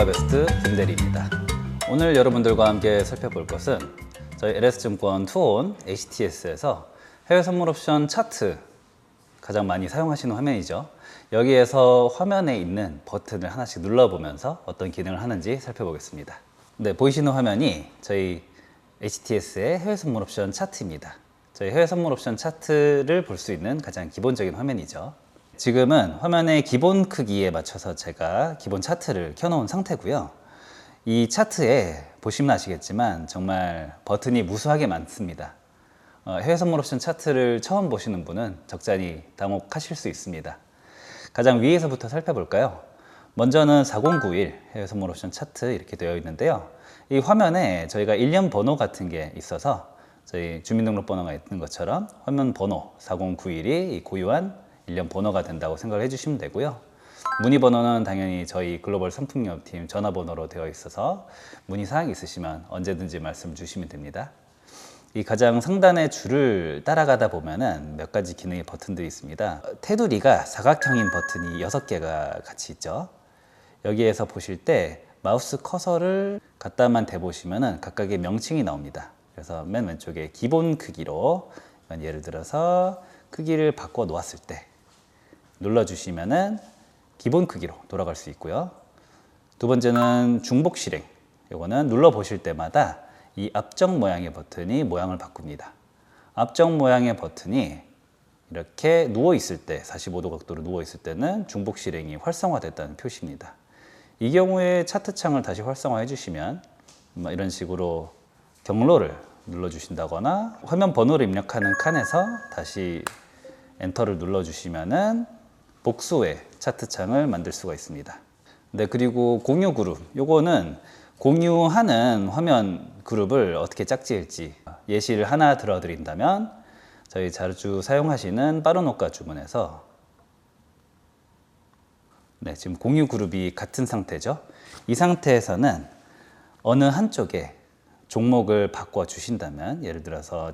메가베스트 김대리입니다. 오늘 여러분들과 함께 살펴볼 것은 저희 LS증권 투온 HTS에서 해외 선물 옵션 차트 가장 많이 사용하시는 화면이죠. 여기에서 화면에 있는 버튼을 하나씩 눌러보면서 어떤 기능을 하는지 살펴보겠습니다. 네, 보이시는 화면이 저희 HTS의 해외 선물 옵션 차트입니다. 저희 해외 선물 옵션 차트를 볼 수 있는 가장 기본적인 화면이죠. 지금은 화면의 기본 크기에 맞춰서 제가 기본 차트를 켜놓은 상태고요. 이 차트에 보시면 아시겠지만 정말 버튼이 무수하게 많습니다. 어, 해외 선물 옵션 차트를 처음 보시는 분은 적잖이 당혹하실 수 있습니다. 가장 위에서부터 살펴볼까요? 먼저는 4091 해외 선물 옵션 차트 이렇게 되어 있는데요. 이 화면에 저희가 일련 번호 같은 게 있어서 저희 주민등록번호가 있는 것처럼 화면 번호 4091이 이 고유한 일련 번호가 된다고 생각을 해주시면 되고요. 문의 번호는 당연히 저희 글로벌 상품협팀 전화번호로 되어 있어서 문의 사항 있으시면 언제든지 말씀 주시면 됩니다. 이 가장 상단의 줄을 따라가다 보면은 몇 가지 기능의 버튼들이 있습니다. 테두리가 사각형인 버튼이 6개가 같이 있죠. 여기에서 보실 때 마우스 커서를 갖다만 대보시면은 각각의 명칭이 나옵니다. 그래서 맨 왼쪽에 기본 크기로 예를 들어서 크기를 바꿔 놓았을 때 눌러주시면은 기본 크기로 돌아갈 수 있고요. 두 번째는 중복 실행. 이거는 눌러 보실 때마다 이 앞정 모양의 버튼이 모양을 바꿉니다. 앞정 모양의 버튼이 이렇게 누워 있을 때 45도 각도로 누워 있을 때는 중복 실행이 활성화됐다는 표시입니다. 이 경우에 차트 창을 다시 활성화해 주시면 뭐 이런 식으로 경로를 눌러 주신다거나 화면 번호를 입력하는 칸에서 다시 엔터를 눌러 주시면은 복수의 차트 창을 만들 수가 있습니다. 네, 그리고 공유 그룹. 요거는 공유하는 화면 그룹을 어떻게 짝지을지 예시를 하나 들어드린다면 저희 자주 사용하시는 빠른호가 주문에서 네, 지금 공유 그룹이 같은 상태죠. 이 상태에서는 어느 한쪽에 종목을 바꿔 주신다면 예를 들어서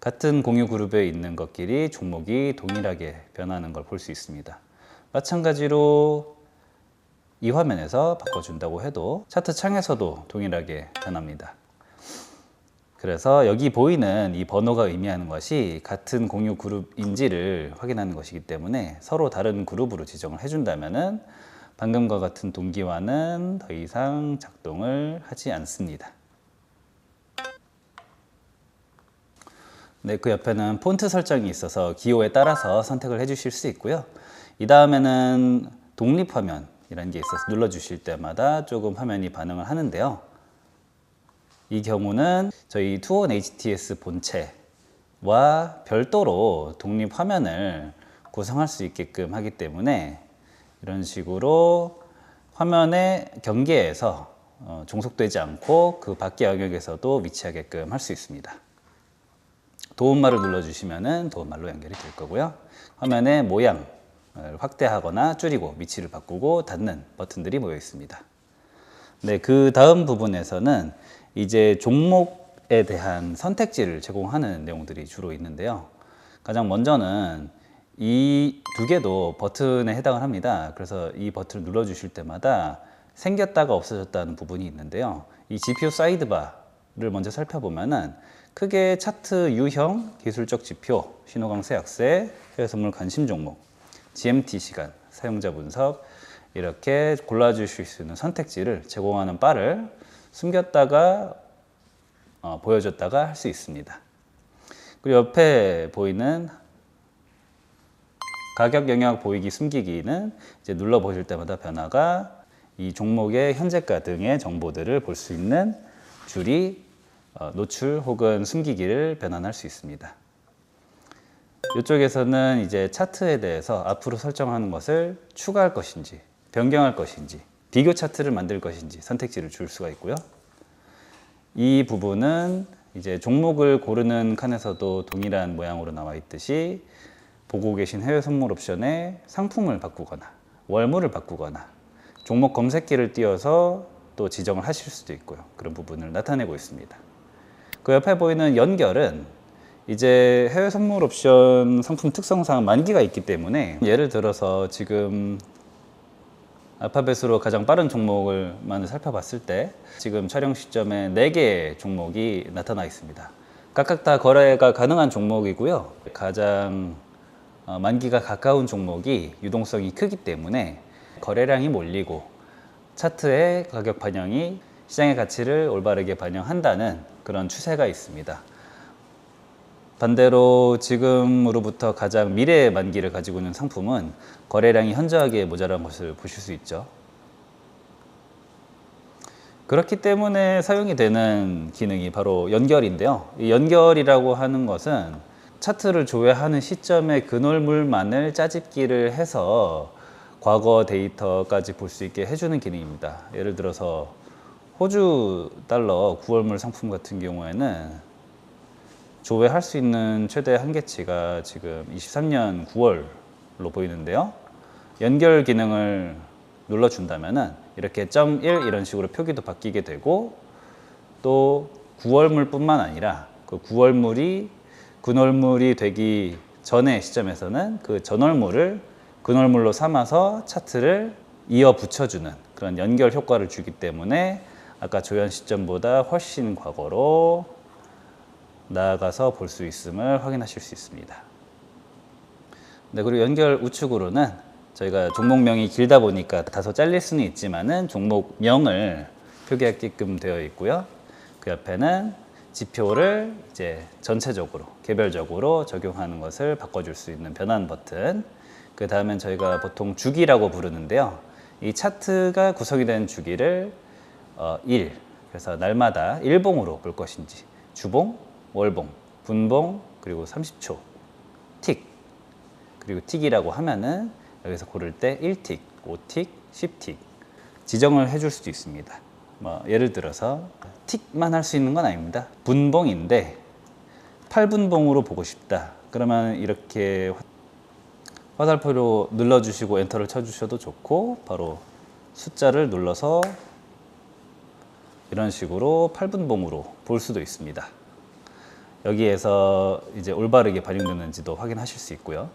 같은 공유 그룹에 있는 것끼리 종목이 동일하게 변하는 걸 볼 수 있습니다. 마찬가지로 이 화면에서 바꿔준다고 해도 차트 창에서도 동일하게 변합니다. 그래서 여기 보이는 이 번호가 의미하는 것이 같은 공유 그룹인지를 확인하는 것이기 때문에 서로 다른 그룹으로 지정을 해준다면은 방금과 같은 동기화는 더 이상 작동을 하지 않습니다. 네, 그 옆에는 폰트 설정이 있어서 기호에 따라서 선택을 해주실 수 있고요. 이 다음에는 독립 화면이라는 게 있어서 눌러주실 때마다 조금 화면이 반응을 하는데요. 이 경우는 저희 투온 HTS 본체와 별도로 독립 화면을 구성할 수 있게끔 하기 때문에 이런 식으로 화면의 경계에서 어, 종속되지 않고 그 밖의 영역에서도 위치하게끔 할 수 있습니다. 도움말을 눌러주시면 도움말로 연결이 될 거고요. 화면의 모양을 확대하거나 줄이고 위치를 바꾸고 닫는 버튼들이 모여 있습니다. 네, 그 다음 부분에서는 이제 종목에 대한 선택지를 제공하는 내용들이 주로 있는데요. 가장 먼저는 이 두 개도 버튼에 해당을 합니다. 그래서 이 버튼을 눌러 주실 때마다 생겼다가 없어졌다는 부분이 있는데요. 이 GPU 사이드바를 먼저 살펴보면은 크게 차트 유형, 기술적 지표, 신호강세 약세, 해외 선물 관심 종목, GMT 시간, 사용자 분석 이렇게 골라주실 수 있는 선택지를 제공하는 바를 숨겼다가 어, 보여줬다가 할 수 있습니다. 그리고 옆에 보이는 가격 영역 보이기 숨기기는 이제 눌러 보실 때마다 변화가 이 종목의 현재가 등의 정보들을 볼 수 있는 줄이 어, 노출 혹은 숨기기를 변환할 수 있습니다. 이쪽에서는 이제 차트에 대해서 앞으로 설정하는 것을 추가할 것인지 변경할 것인지 비교 차트를 만들 것인지 선택지를 줄 수가 있고요. 이 부분은 이제 종목을 고르는 칸에서도 동일한 모양으로 나와 있듯이 보고 계신 해외 선물 옵션에 상품을 바꾸거나 월물을 바꾸거나 종목 검색기를 띄워서 또 지정을 하실 수도 있고요. 그런 부분을 나타내고 있습니다. 그 옆에 보이는 연결은 이제 해외 선물 옵션 상품 특성상 만기가 있기 때문에 예를 들어서 지금 알파벳으로 가장 빠른 종목을만 살펴봤을 때 지금 촬영 시점에 4개의 종목이 나타나 있습니다. 각각 다 거래가 가능한 종목이고요. 가장 어, 만기가 가까운 종목이 유동성이 크기 때문에 거래량이 몰리고 차트의 가격 반영이 시장의 가치를 올바르게 반영한다는 그런 추세가 있습니다. 반대로 지금으로부터 가장 미래의 만기를 가지고 있는 상품은 거래량이 현저하게 모자란 것을 보실 수 있죠. 그렇기 때문에 사용이 되는 기능이 바로 연결인데요. 이 연결이라고 하는 것은 차트를 조회하는 시점에 근월물만을 짜집기를 해서 과거 데이터까지 볼 수 있게 해주는 기능입니다. 예를 들어서 호주 달러 9월물 상품 같은 경우에는 조회할 수 있는 최대 한계치가 지금 23년 9월로 보이는데요. 연결 기능을 눌러준다면은 이렇게 .1 이런 식으로 표기도 바뀌게 되고 또 9월물 뿐만 아니라 그 9월물이 근월물이 되기 전의 시점에서는 그 전월물을 근월물로 삼아서 차트를 이어 붙여주는 그런 연결 효과를 주기 때문에 아까 조연 시점보다 훨씬 과거로 나아가서 볼 수 있음을 확인하실 수 있습니다. 네, 그리고 연결 우측으로는 저희가 종목명이 길다 보니까 다소 잘릴 수는 있지만은 종목명을 표기하게끔 되어 있고요. 그 옆에는 지표를 이제 전체적으로 개별적으로 적용하는 것을 바꿔줄 수 있는 변환 버튼. 그 다음엔 저희가 보통 주기라고 부르는데요. 이 차트가 구성이 된 주기를 어, 1, 그래서 날마다 일봉으로 볼 것인지 주봉, 월봉, 분봉, 그리고 30초, 틱, 그리고 틱이라고 하면은 여기서 고를 때 1틱, 5틱, 10틱 지정을 해줄 수도 있습니다. 뭐 예를 들어서 틱만 할 수 있는 건 아닙니다. 분봉인데 8분봉으로 보고 싶다. 그러면 이렇게 화살표로 눌러주시고 엔터를 쳐주셔도 좋고 바로 숫자를 눌러서 이런 식으로 8분봉으로 볼 수도 있습니다. 여기에서 이제 올바르게 반영되는지도 확인하실 수 있고요.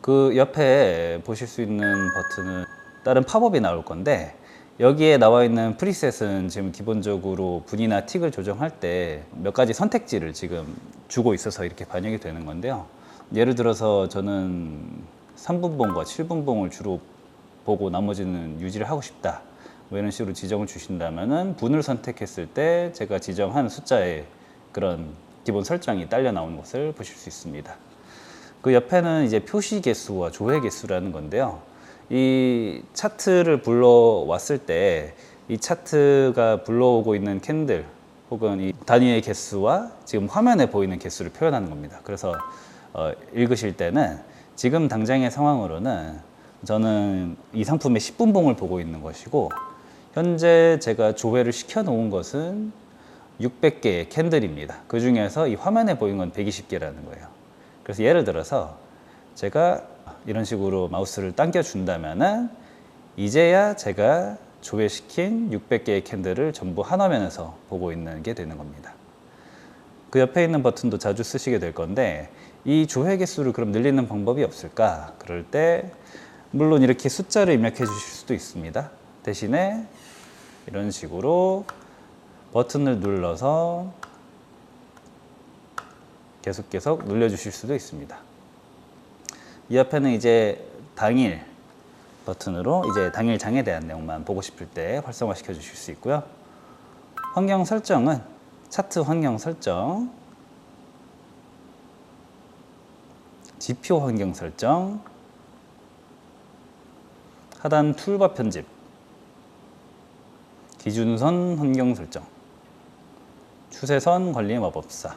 그 옆에 보실 수 있는 버튼은 다른 팝업이 나올 건데 여기에 나와 있는 프리셋은 지금 기본적으로 분이나 틱을 조정할 때 몇 가지 선택지를 지금 주고 있어서 이렇게 반영이 되는 건데요. 예를 들어서 저는 3분봉과 7분봉을 주로 보고 나머지는 유지를 하고 싶다. 뭐 이런 식으로 지정을 주신다면은 분을 선택했을 때 제가 지정한 숫자의 그런 기본 설정이 딸려 나오는 것을 보실 수 있습니다. 그 옆에는 이제 표시 개수와 조회 개수라는 건데요. 이 차트를 불러왔을 때 이 차트가 불러오고 있는 캔들 혹은 이 단위의 개수와 지금 화면에 보이는 개수를 표현하는 겁니다. 그래서 어, 읽으실 때는 지금 당장의 상황으로는 저는 이 상품의 10분 봉을 보고 있는 것이고 현재 제가 조회를 시켜 놓은 것은 600개의 캔들입니다. 그 중에서 이 화면에 보이는 건 120개라는 거예요. 그래서 예를 들어서 제가 이런 식으로 마우스를 당겨 준다면은 이제야 제가 조회시킨 600개의 캔들을 전부 한 화면에서 보고 있는 게 되는 겁니다. 그 옆에 있는 버튼도 자주 쓰시게 될 건데 이 조회 개수를 그럼 늘리는 방법이 없을까? 그럴 때 물론 이렇게 숫자를 입력해 주실 수도 있습니다. 대신에 이런 식으로 버튼을 눌러서 계속 계속 눌러주실 수도 있습니다. 이 옆에는 이제 당일 버튼으로 이제 당일 장에 대한 내용만 보고 싶을 때 활성화 시켜 주실 수 있고요. 환경 설정은 차트 환경 설정, 지표 환경 설정, 하단 툴바 편집, 기준선 환경 설정, 추세선 관리 마법사,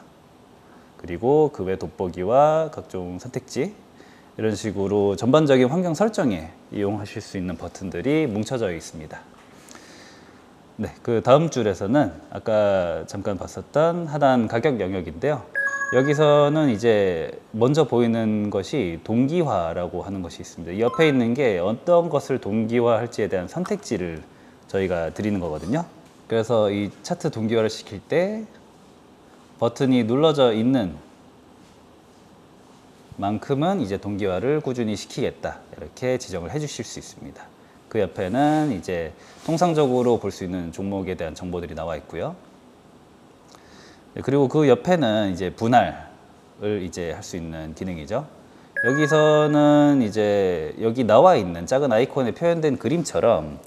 그리고 그 외 돋보기와 각종 선택지 이런 식으로 전반적인 환경 설정에 이용하실 수 있는 버튼들이 뭉쳐져 있습니다. 네, 그 다음 줄에서는 아까 잠깐 봤었던 하단 가격 영역인데요. 여기서는 이제 먼저 보이는 것이 동기화라고 하는 것이 있습니다. 이 옆에 있는 게 어떤 것을 동기화할지에 대한 선택지를 저희가 드리는 거거든요. 그래서 이 차트 동기화를 시킬 때 버튼이 눌러져 있는 만큼은 이제 동기화를 꾸준히 시키겠다 이렇게 지정을 해 주실 수 있습니다. 그 옆에는 이제 통상적으로 볼 수 있는 종목에 대한 정보들이 나와 있고요. 네, 그리고 그 옆에는 이제 분할을 이제 할 수 있는 기능이죠. 여기서는 이제 여기 나와 있는 작은 아이콘에 표현된 그림처럼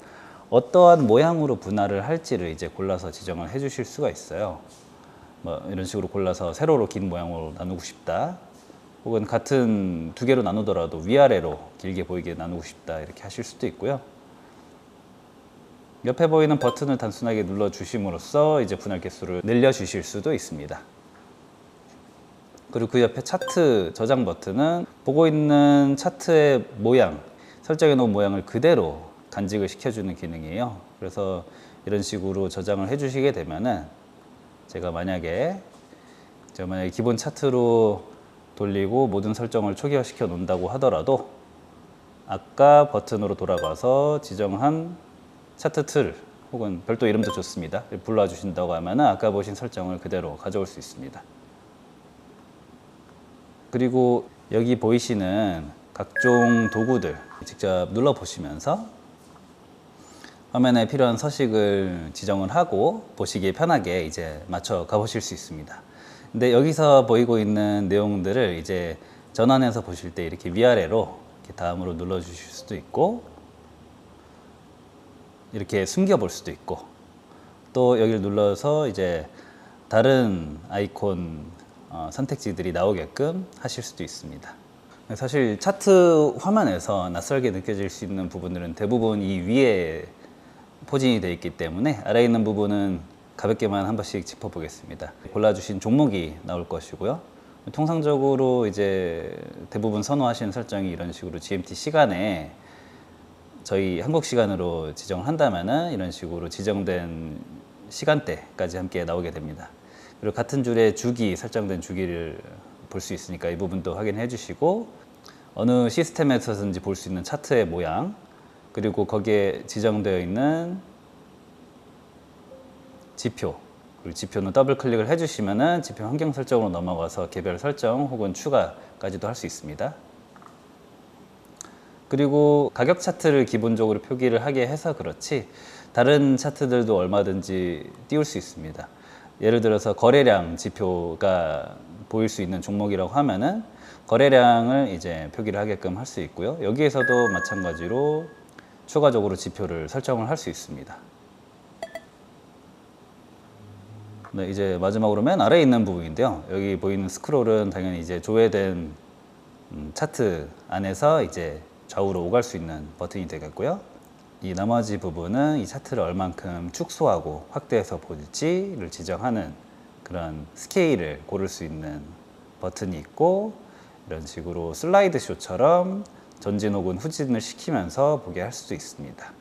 어떠한 모양으로 분할을 할지를 이제 골라서 지정을 해 주실 수가 있어요. 뭐 이런 식으로 골라서 세로로 긴 모양으로 나누고 싶다. 혹은 같은 두 개로 나누더라도 위아래로 길게 보이게 나누고 싶다. 이렇게 하실 수도 있고요. 옆에 보이는 버튼을 단순하게 눌러 주심으로써 이제 분할 개수를 늘려 주실 수도 있습니다. 그리고 그 옆에 차트 저장 버튼은 보고 있는 차트의 모양, 설정해 놓은 모양을 그대로 간직을 시켜주는 기능이에요. 그래서 이런 식으로 저장을 해주시게 되면은 제가 만약에 제가 만약에 기본 차트로 돌리고 모든 설정을 초기화시켜 놓는다고 하더라도 아까 버튼으로 돌아가서 지정한 차트 틀 혹은 별도 이름도 좋습니다. 불러주신다고 하면은 아까 보신 설정을 그대로 가져올 수 있습니다. 그리고 여기 보이시는 각종 도구들 직접 눌러 보시면서 화면에 필요한 서식을 지정을 하고 보시기에 편하게 이제 맞춰 가보실 수 있습니다. 근데 여기서 보이고 있는 내용들을 이제 전환해서 보실 때 이렇게 위아래로 이렇게 다음으로 눌러 주실 수도 있고 이렇게 숨겨 볼 수도 있고 또 여기를 눌러서 이제 다른 아이콘 어, 선택지들이 나오게끔 하실 수도 있습니다. 사실 차트 화면에서 낯설게 느껴질 수 있는 부분들은 대부분 이 위에 포진이 되어 있기 때문에 아래에 있는 부분은 가볍게만 한 번씩 짚어보겠습니다. 골라주신 종목이 나올 것이고요. 통상적으로 이제 대부분 선호하시는 설정이 이런 식으로 GMT 시간에 저희 한국 시간으로 지정을 한다면은 이런 식으로 지정된 시간대까지 함께 나오게 됩니다. 그리고 같은 줄에 주기 설정된 주기를 볼 수 있으니까 이 부분도 확인해 주시고 어느 시스템에서든지 볼 수 있는 차트의 모양 그리고 거기에 지정되어 있는 지표 그리고 지표는 더블 클릭을 해주시면은 지표 환경 설정으로 넘어가서 개별 설정 혹은 추가까지도 할 수 있습니다. 그리고 가격 차트를 기본적으로 표기를 하게 해서 그렇지 다른 차트들도 얼마든지 띄울 수 있습니다. 예를 들어서 거래량 지표가 보일 수 있는 종목이라고 하면은 거래량을 이제 표기를 하게끔 할 수 있고요. 여기에서도 마찬가지로 추가적으로 지표를 설정을 할 수 있습니다. 네, 이제 마지막으로 맨 아래에 있는 부분인데요. 여기 보이는 스크롤은 당연히 이제 조회된 음, 차트 안에서 이제 좌우로 오갈 수 있는 버튼이 되겠고요. 이 나머지 부분은 이 차트를 얼만큼 축소하고 확대해서 볼지를 지정하는 그런 스케일을 고를 수 있는 버튼이 있고 이런 식으로 슬라이드 쇼처럼 전진 혹은 후진을 시키면서 보게 할 수도 있습니다.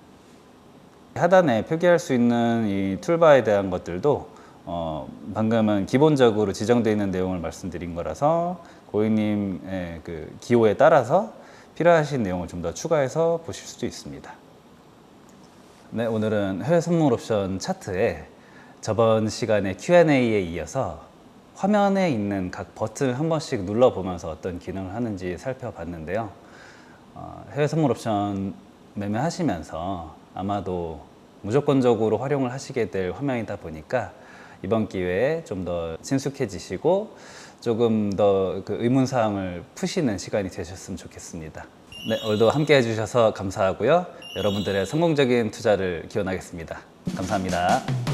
하단에 표기할 수 있는 이 툴바에 대한 것들도 어, 방금은 기본적으로 지정되어 있는 내용을 말씀드린 거라서 고객님의 그 기호에 따라서 필요하신 내용을 좀 더 추가해서 보실 수도 있습니다. 네, 오늘은 해외 선물 옵션 차트에 저번 시간에 Q&A에 이어서 화면에 있는 각 버튼을 한 번씩 눌러보면서 어떤 기능을 하는지 살펴봤는데요. 어, 해외 선물 옵션 매매하시면서 아마도 무조건적으로 활용을 하시게 될 화면이다 보니까 이번 기회에 좀 더 친숙해지시고 조금 더 그 의문사항을 푸시는 시간이 되셨으면 좋겠습니다. 네, 오늘도 함께 해주셔서 감사하고요. 여러분들의 성공적인 투자를 기원하겠습니다. 감사합니다.